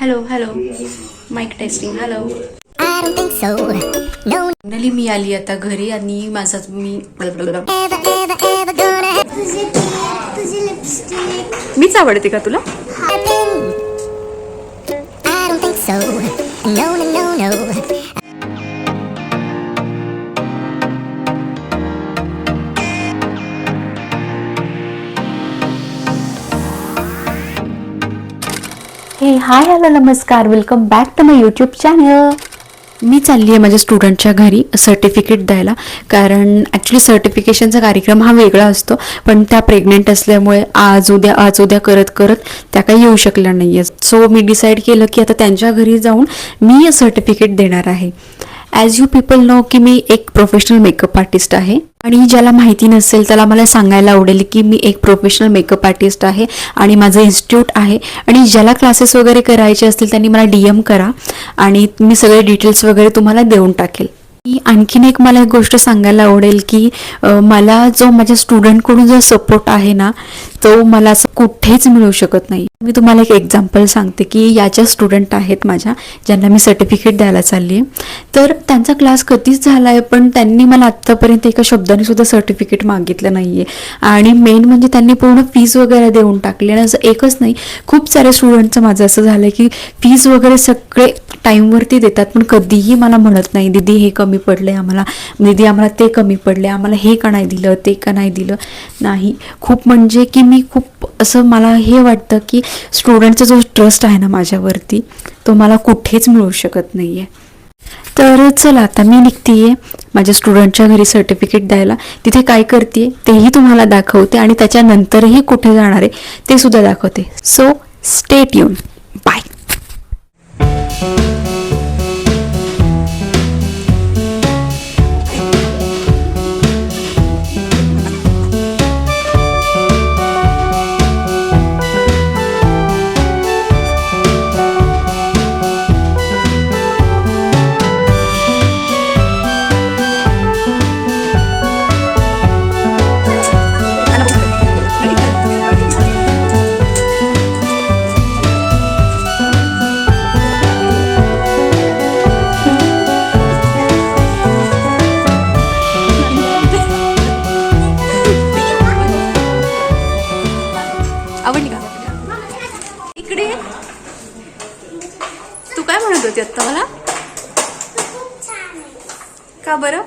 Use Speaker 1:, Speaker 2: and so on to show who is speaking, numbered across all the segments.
Speaker 1: Hello
Speaker 2: hello mike testing hello I
Speaker 1: नली मी आली आता घरी आणि
Speaker 2: माझाच
Speaker 1: मीच आवडते का तुला?
Speaker 2: आय रूथिंग येऊ बाय
Speaker 3: हे हाय हॅलो नमस्कार. Welcome back to my YouTube channel
Speaker 1: मी चालली आहे माझ्या स्टुडंटच्या घरी सर्टिफिकेट द्यायला. कारण ॲक्च्युली सर्टिफिकेशनचा कार्यक्रम हा वेगळा असतो पण त्या प्रेग्नेंट असल्यामुळे आज उद्या आज उद्या करत करत त्या काही येऊ शकल्या नाही आहेत सो मी डिसाईड केलं की आता त्यांच्या घरी जाऊन मी सर्टिफिकेट देणार आहे. ॲज यू पीपल नो की मी एक प्रोफेशनल मेकअप आर्टिस्ट आहे. आणि ज्याला माहिती नसेल त्याला मला सांगायला आवडेल की मी एक प्रोफेशनल मेकअप आर्टिस्ट आहे आणि माझं इन्स्टिट्यूट आहे. आणि ज्याला क्लासेस वगैरे करायचे असतील त्यांनी मला डी एम करा. आणि मी सगळे डिटेल्स वगैरे तुम्हाला देऊन टाकेल. आणखीन एक मला एक गोष्ट सांगायला आवडेल की मला जो माझ्या स्टुडंटकडून जो सपोर्ट आहे ना तो मला असं कुठेच मिळू शकत नाही. मी तुम्हाला एक एक्झाम्पल सांगते की याच्या स्टुडंट आहेत माझ्या ज्यांना मी सर्टिफिकेट द्यायला चालली आहे. तर त्यांचा क्लास कधीच झाला आहे पण त्यांनी मला आत्तापर्यंत एका शब्दाने सुद्धा सर्टिफिकेट मागितलं नाही आहे आणि मेन म्हणजे त्यांनी पूर्ण फीज वगैरे देऊन टाकली. आणि असं एकच नाही खूप साऱ्या स्टुडंटचं माझं असं झालं की फीज वगैरे सगळे टाईमवरती देतात पण कधीही मला म्हणत नाही दीदी हे कमी कमी पडले आम्हाला. दीदी आम्हाला ते कमी पडले आम्हाला हे का नाही दिलं ते का नाही दिलं? नाही. खूप म्हणजे की मी खूप असं मला हे वाटतं की स्टुडंटचा जो ट्रस्ट आहे ना माझ्यावरती तो मला कुठेच मिळू शकत नाही आहे तर चला आता मी निघतीये माझ्या स्टुडंटच्या घरी सर्टिफिकेट द्यायला. तिथे काय करते तेही तुम्हाला दाखवते आणि त्याच्यानंतरही कुठे जाणार आहे ते सुद्धा दाखवते. सो स्टेट यून बाय होती आत्ता मला? का बरं?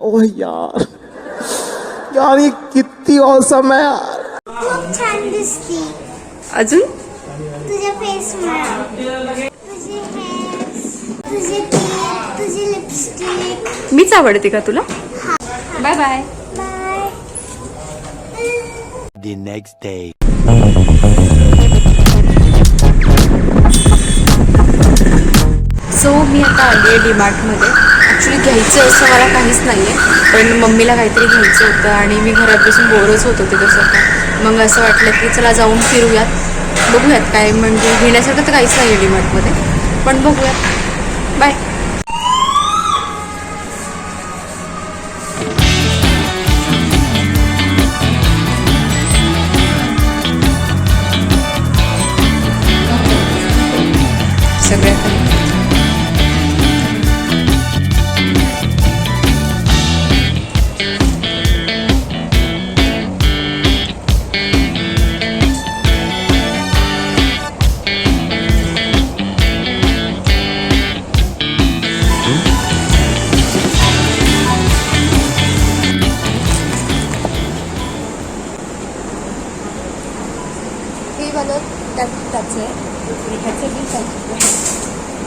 Speaker 4: ओह यार. यार ये कितनी औसम है यार.
Speaker 2: खूप छान दिसती.
Speaker 1: अजून?
Speaker 2: तुझ्या फेस तुझे तुझे लिपस्टिक
Speaker 1: मीच आवडते का तुला? Bye bye
Speaker 2: bye
Speaker 5: the next day.
Speaker 1: So मी आता आली आहे डीमार्टमध्ये ॲक्च्युली घ्यायचं असं मला काहीच नाही आहे पण मम्मीला काहीतरी घ्यायचं होतं आणि मी घरात बसून बोरच होत होते तसं. काय मग असं वाटलं की चला जाऊन फिरूयात. बघूयात काय म्हणजे घेण्यासारखं तर काहीच नाही आहे डीमार्टमध्ये पण बघूयात. Bye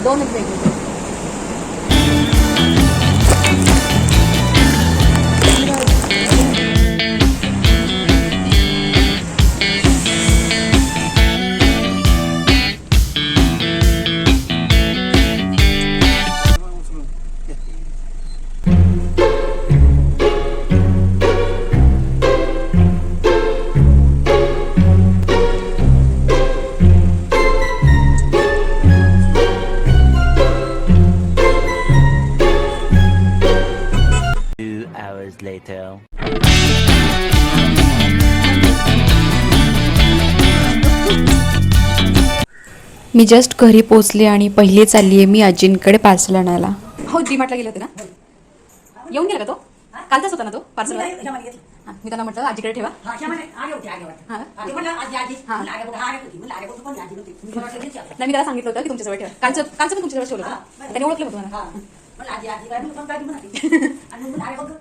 Speaker 1: दोनच वेगवेगळे मी जस्ट घरी पोचले आणि पहिली चालली आहे मी आजींकडे पार्सल आणायला.
Speaker 5: हो डी मार्टला गेले होते ना? येऊन गेला का तो? कालचाच होता ना तो पार्सल मी त्यांना म्हटलं आजीकडे ठेवा. नाही मी त्याला सांगितलं होतं की तुमच्याजवळ ठेवा. कालचं कालचं पण तुमच्याजवळ ठेवलं त्याने ओळखलं होतं मला.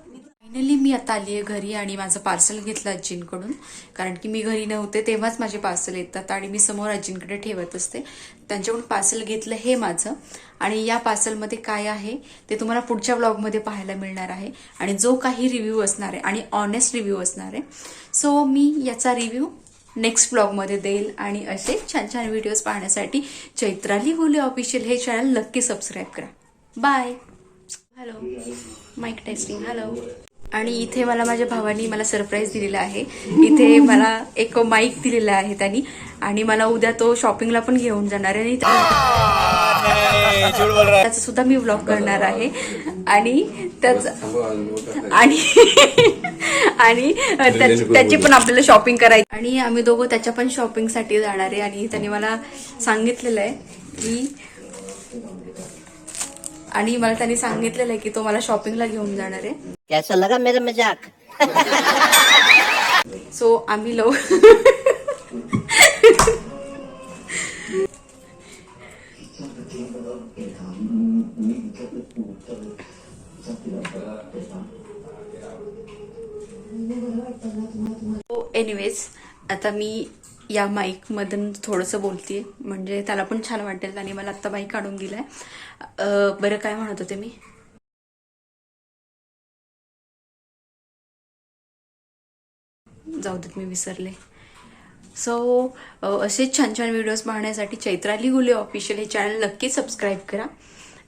Speaker 1: फायनली मी आता आली आहे घरी आणि माझं पार्सल घेतलं आजींकडून. कारण की मी घरी नव्हते तेव्हाच माझे पार्सल येतात आणि मी समोर आजींकडे ठेवत असते. त्यांच्याकडून पार्सल घेतलं हे माझं. आणि या पार्सलमध्ये काय आहे ते तुम्हाला पुढच्या ब्लॉगमध्ये पाहायला मिळणार आहे. आणि जो काही रिव्ह्यू असणार आहे आणि ऑनेस्ट रिव्ह्यू असणार आहे. सो मी याचा रिव्ह्यू नेक्स्ट ब्लॉगमध्ये देईल. आणि असे छान छान व्हिडिओज पाहण्यासाठी चैत्राली होली ऑफिशियल हे चॅनल नक्की सबस्क्राईब करा. Bye hello mike testing hello आणि इथे मला माझ्या भावानी मला सरप्राईज दिलेला आहे. इथे मला एक माईक दिलेला आहे त्यांनी. आणि मला उद्या तो शॉपिंगला पण घेऊन जाणार आहे. आणि त्याचा सुद्धा मी व्लॉग करणार आहे. आणि त्याच आणि आणि त्याची पण आपल्याला शॉपिंग करायची आणि आम्ही दोघं त्याच्या पण शॉपिंगसाठी जाणार आहे. आणि त्यांनी मला सांगितलेलं आहे की आणि मला त्यांनी सांगितलेलं आहे की तो मला शॉपिंगला घेऊन जाणार आहे.
Speaker 6: कैसा लगा मेरा मजाक
Speaker 1: सो आम्ही लव एनिवेज आता मी या माईकमधून थोडंसं बोलते म्हणजे त्याला पण छान वाटेल आणि मला आत्ता माईक काढून दिलाय. बरं काय म्हणत होते मी? जाऊ देत मी विसरले. सो असेच छान छान व्हिडिओज पाहण्यासाठी चैत्राली गुले ऑफिशियल हे चॅनल नक्की सबस्क्राईब करा.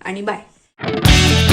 Speaker 1: आणि बाय